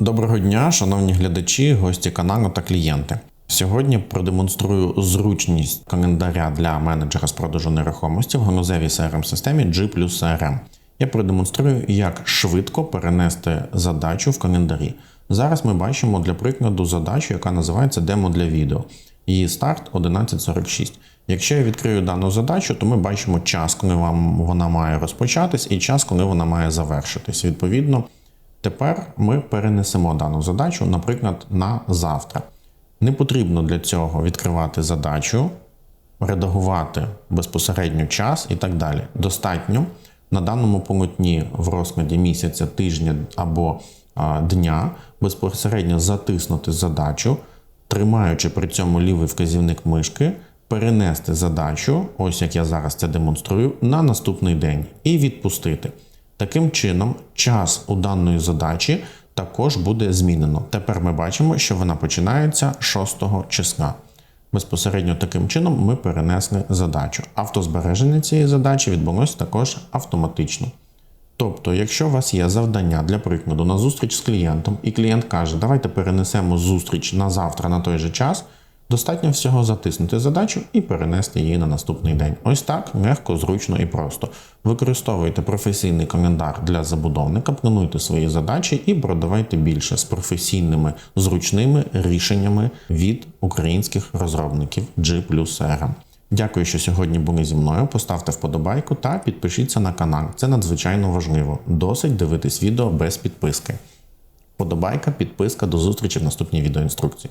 Доброго дня, шановні глядачі, гості каналу та клієнти. Сьогодні продемонструю зручність календаря для менеджера з продажу нерухомості в ганузевій crm системі G CRM. Я продемонструю, як швидко перенести задачу в календарі. Зараз ми бачимо для прикладу задачу, яка називається демо для відео. Її старт 11.46. Якщо я відкрию дану задачу, то ми бачимо час, коли вам вона має розпочатись, і час, коли вона має завершитись. Відповідно, тепер ми перенесемо дану задачу, наприклад, на завтра. Не потрібно для цього відкривати задачу, редагувати безпосередньо час і так далі. Достатньо на даному полотні в розкладі місяця, тижня або дня безпосередньо затиснути задачу, тримаючи при цьому лівий вказівник мишки, перенести задачу, ось як я зараз це демонструю, на наступний день і відпустити. Таким чином, час у даної задачі також буде змінено. Тепер ми бачимо, що вона починається 6 числа. Безпосередньо таким чином ми перенесли задачу. Автозбереження цієї задачі відбулося також автоматично. Тобто, якщо у вас є завдання для прикладу на зустріч з клієнтом, і клієнт каже, давайте перенесемо зустріч на завтра на той же час, достатньо всього затиснути задачу і перенести її на наступний день. Ось так легко, зручно і просто. Використовуйте професійний календар для забудовника, плануйте свої задачі і продавайте більше з професійними зручними рішеннями від українських розробників G CRM. Дякую, що сьогодні були зі мною. Поставте вподобайку та підпишіться на канал. Це надзвичайно важливо. Досить дивитись відео без підписки. Вподобайка, підписка, до зустрічі в наступній відеоінструкції.